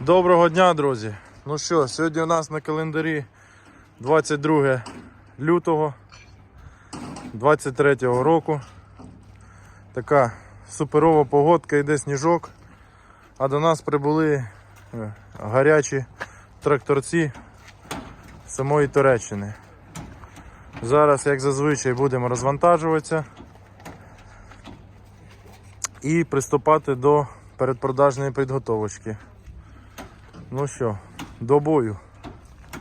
Доброго дня, друзі! Ну що, сьогодні у нас на календарі 22 лютого 23 року. Така суперова погодка, йде сніжок, а до нас прибули е, гарячі тракторці з самої Туреччини. Зараз, як зазвичай, будемо розвантажуватися і приступати до передпродажної підготовочки. Ну що, до бою.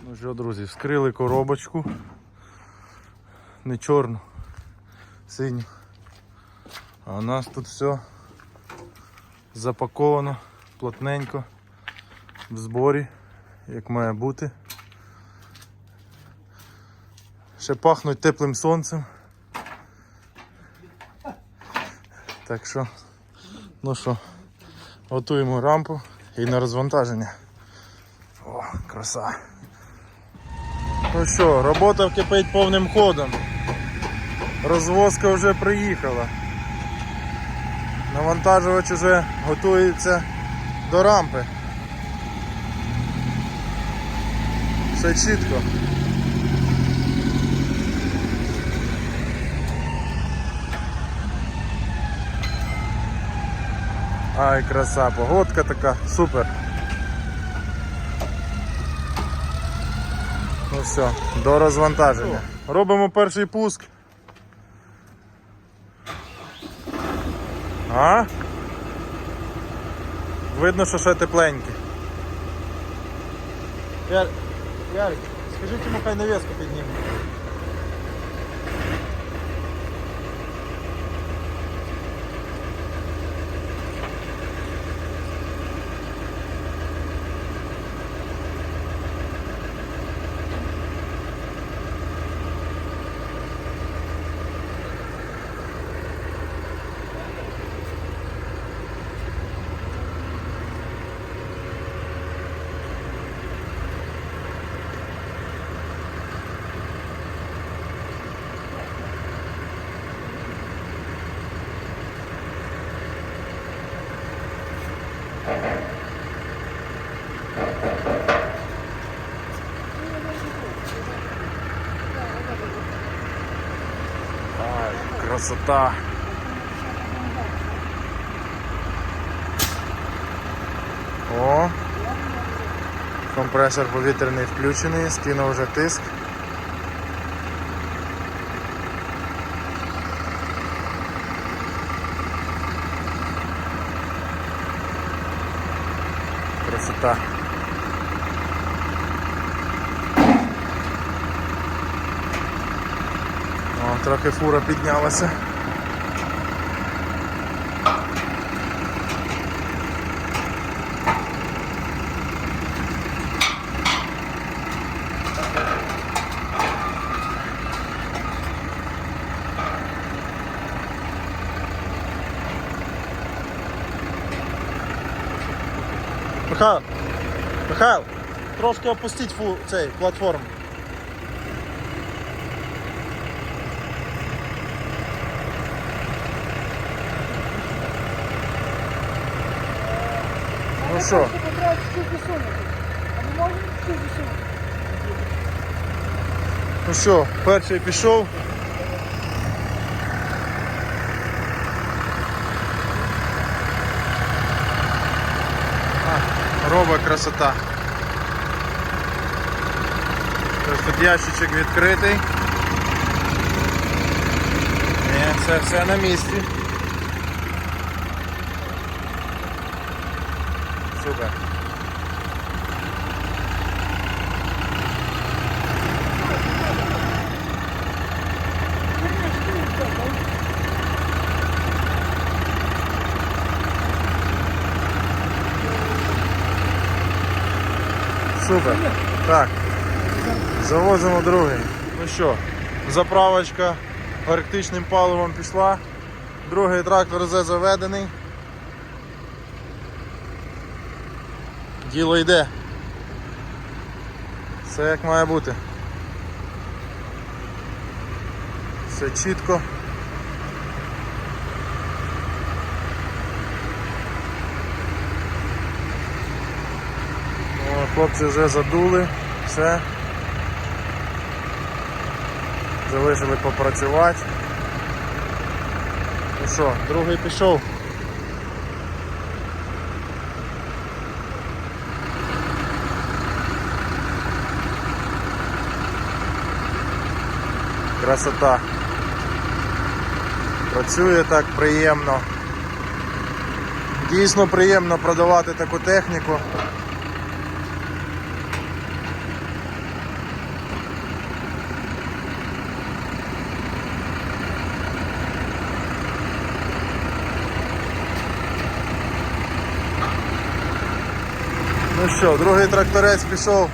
Ну що, друзі, вскрили коробочку. Не чорну, синю. А у нас тут все запаковано плотненько, в зборі, як має бути. Ще пахнуть теплим сонцем. Так що, ну що, готуємо рампу і на розвантаження. О, краса. Ну що, робота кипить повним ходом. Розвозка вже приїхала. Навантажувач вже готується до рампи. Все чітко. Ай, краса, погодка така, супер. Ну все, до розвантаження. Робимо перший пуск. А? Видно, що ще тепленьке. Яр... Ярик, скажіть йому, хай навіску підніме. Ай, красота. О. Компресор повітряний включений, скинув вже тиск. Красота. О, трохи фура піднялася. Михайло, Михайло, трошки опустіть фу цей платформу. чуть висунути? ну що, перший пішов. А, Роба красота. Ось тут ящичок відкритий. Ні, це все на місці. Супер. Супер. Так. Завозимо другий. Ну що, заправочка арктичним паливом пішла. Другий трактор вже заведений. Діло йде. Все як має бути. Все чітко. О, Хлопці вже задули, все. Залишили попрацювати. Ну що, другий пішов. Красота. Працює так приємно. Дійсно приємно продавати таку техніку. Ну що, другий тракторець пішов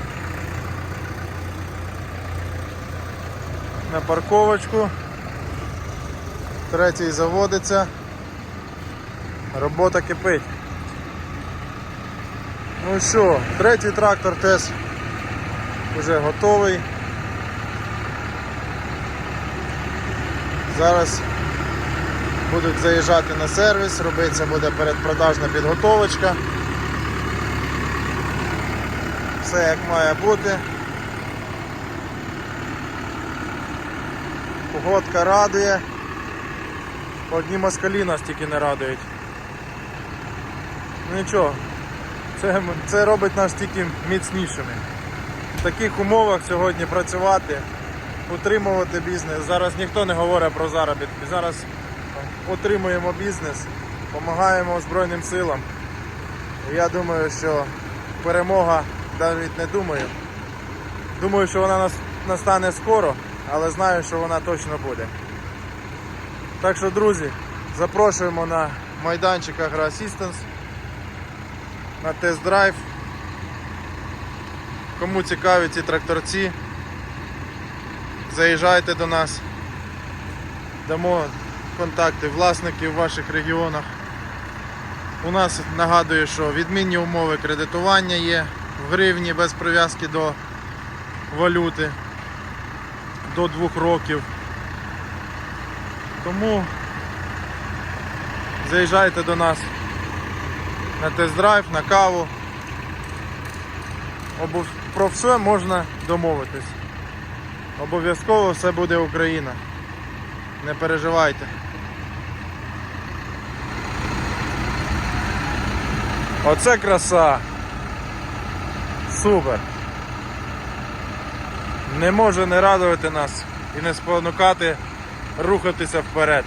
на парковочку. Третій заводиться. Робота кипить. Ну що, третій трактор теж вже готовий. Зараз будуть заїжджати на сервіс, робиться буде передпродажна підготовочка. Все як має бути. Погодка радує. Одні москалі нас тільки не радують. Ну нічого, це, це робить нас тільки міцнішими. В таких умовах сьогодні працювати, утримувати бізнес. Зараз ніхто не говорить про заробітки. Зараз утримуємо бізнес, допомагаємо Збройним силам. Я думаю, що перемога, навіть не думаю. Думаю, що вона настане скоро, але знаю, що вона точно буде. Так що, друзі, запрошуємо на майданчик AgroAssistance на тест-драйв. Кому цікаві ці тракторці, заїжджайте до нас, дамо контакти власників в ваших регіонах. У нас нагадую, що відмінні умови кредитування є в гривні без прив'язки до валюти до двох років. Тому заїжджайте до нас на тест-драйв, на каву. Про все можна домовитись. Обов'язково все буде Україна. Не переживайте. Оце краса. Супер. Не може не радувати нас і не спонукати рухатися вперед.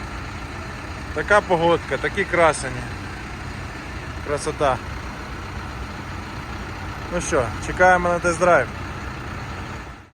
Така погодка, такі красені. Красота. Ну що, чекаємо на тест-драйв.